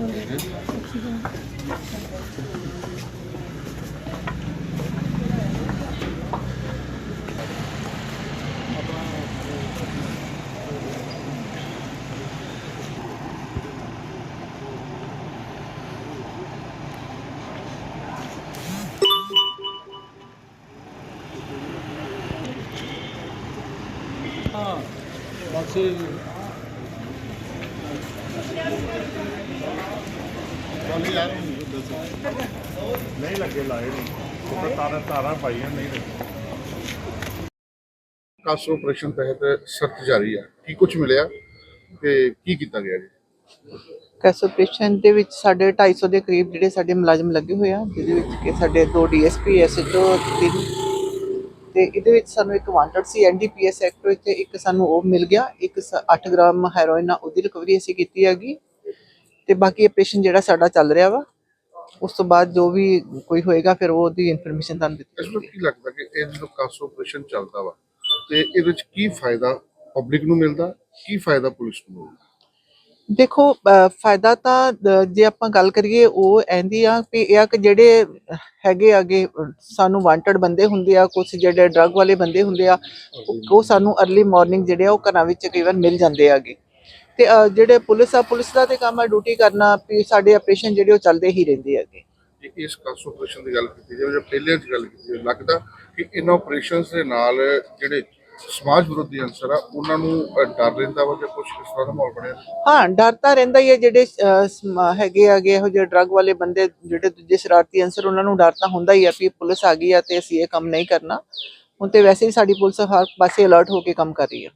ਨਾ ਦੇਖੀ ਤਾਂ ਉਹ ਸੀਗਾ। ਹਾਂ ਬਸ ਚੱਲ ਯਾਰ ਦੱਸੋ। ਨਹੀਂ ਲੱਗੇ ਲਾਏ ਨਹੀਂ। ਉਹ ਤਾਂ ਤਾਰਾਂ ਤਾਰਾਂ ਪਾਈਆਂ ਨਹੀਂ ਲੱਗੇ। ਕਾਸੋ ਆਪਰੇਸ਼ਨ ਤਹਿਤ ਸਰਚ ਜਾਰੀ ਹੈ ਕੀ ਕੁਝ ਮਿਲਿਆ ਤੇ ਕੀ ਕੀਤਾ ਗਿਆ ਜੀ? ਕੈਸ ਆਪਰੇਸ਼ਨ ਦੇ ਵਿੱਚ ਸਾਡੇ 250 ਦੇ ਕਰੀਬ ਜਿਹੜੇ ਸਾਡੇ ਮੁਲਾਜ਼ਮ ਲੱਗੇ ਹੋਏ ਆ ਜਿਹਦੇ ਵਿੱਚ ਕਿ ਸਾਡੇ ਦੋ ਡੀਐਸਪੀ ਐਸਐਚਓ ਤਿੰਨ। ਤੇ ਇਹਦੇ ਵਿੱਚ ਸਾਨੂੰ ਇੱਕ ਵਾਂਟਡ ਸੀ ਐਨਡੀਪੀਐਸ ਐਕਟ ਵਿੱਚ ਇੱਕ ਸਾਨੂੰ ਉਹ ਮਿਲ ਗਿਆ। ਇੱਕ 8 ਗ੍ਰਾਮ ਹੈਰੋਇਨ ਆ ਉਹਦੀ ਰਿਕਵਰੀ ਅਸੀਂ ਕੀਤੀ ਹੈਗੀ। ਤੇ ਬਾਕੀ ਆਪਰੇਸ਼ਨ ਜਿਹੜਾ ਸਾਡਾ ਚੱਲ ਰਿਹਾ ਵਾ ਉਸ ਤੋਂ ਬਾਅਦ ਜੋ ਵੀ ਕੋਈ ਹੋਏਗਾ ਫਿਰ ਉਹ ਉਹਦੀ ਇਨਫੋਰਮੇਸ਼ਨ ਤੁਹਾਨੂੰ ਦਿੱਤੀ ਇਸ ਨੂੰ ਕੀ ਲੱਗਦਾ ਕਿ ਇਹ ਜਦੋਂ ਕਾਸੋ ਆਪਰੇਸ਼ਨ ਚੱਲਦਾ ਵਾ ਤੇ ਇਹਦੇ ਵਿੱਚ ਕੀ ਫਾਇਦਾ ਪਬਲਿਕ ਨੂੰ ਮਿਲਦਾ ਕੀ ਫਾਇਦਾ ਪੁਲਿਸ ਨੂੰ ਮਿਲਦਾ? ਦੇਖੋ ਫਾਇਦਾ ਤਾਂ ਜੇ ਆਪਾਂ ਗੱਲ ਕਰੀਏ ਉਹ ਐਂਦੀ ਆ ਵੀ ਇਹ ਆ ਕਿ ਜਿਹੜੇ ਹੈਗੇ ਆਗੇ ਸਾਨੂੰ ਵਾਂਟਡ ਬੰਦੇ ਹੁੰਦੇ ਆ ਕੁਝ ਜਿਹੜੇ ਡਰੱਗ ਵਾਲੇ ਬੰਦੇ ਹੁੰਦੇ ਆ ਉਹ- ਉਹ ਸਾਨੂੰ अर्ਲੀ ਮਾਰਨਿੰਗ ਜਿਹੜੇ ਆ ਉਹ ਘਰਾਂ ਵਿੱਚ ਕਈ ਵਾਰ ਮਿਲ ਜਾਂਦੇ ਆਗੇ। ਤੇ ਅਹ ਜਿਹੜੇ ਪੁਲਿਸ ਆ ਪੁਲਿਸ ਦਾ ਤੇ ਕੰਮ ਆ ਡਿਊਟੀ ਕਰਨਾ ਵੀ ਸਾਡੇ ਆਪਰੇਸ਼ਨ ਜਿਹੜੇ ਉਹ ਚੱਲਦੇ ਹੀ ਰਹਿੰਦੇ ਆਗੇ ਜੇ ਇਸ ਕਾਸੋ ਆਪਰੇਸ਼ਨ ਦੀ ਗੱਲ ਕੀਤੀ ਜਾਵੇ ਜਾਂ ਪਹਿਲੇ ਦੀ ਗੱਲ ਕੀਤੀ ਜਾਵੇ ਲੱਗਦਾ ਕਿ ਇਹਨਾਂ ਆਪਰੇਸ਼ਨਸ ਦੇ ਨਾਲ ਜਿਹੜੇ ਸਮਾਜ ਵਿਰੋਧੀ ਅੰਸਰ ਆ ਉਹਨਾਂ ਨੂੰ ਅ, ਡਰ ਰਹਿੰਦਾ ਵਾ ਜਾਂ ਕੁਝ ਇਸ ਤਰ੍ਹਾਂ ਦਾ ਮਾਹੌਲ ਬਣਿਆ? ਹਾਂ ਡਰ ਤਾਂ ਰਹਿੰਦਾ ਹੀ ਹੈ ਜਿਹੜੇ ਅਹ, ਸਮ- ਹੈਗੇ ਆਗੇ ਇਹੋ ਜਿਹੇ ਡਰੱਗ ਵਾਲੇ ਬੰਦੇ ਜਿਹੜੇ ਦੂਜੇ ਸ਼ਰਾਰਤੀ ਅੰਸਰ ਉਹਨਾਂ ਨੂੰ ਡਰ ਤਾਂ ਹੁੰਦਾ ਹੀ ਆ ਵੀ ਪੁਲਿਸ ਆ ਗਈ ਆ ਤੇ ਅਸੀਂ ਇਹ ਕੰਮ ਨਹੀਂ ਕਰਨਾ। ਹੁਣ ਤੇ ਵੈਸੇ ਹੀ ਸਾਡੀ ਪੁਲਿਸ ਹਰ ਪਾਸੇ ਅਲਰਟ ਹੋ ਕੇ ਕੰਮ ਕਰ ਰਹੀ ਹੈ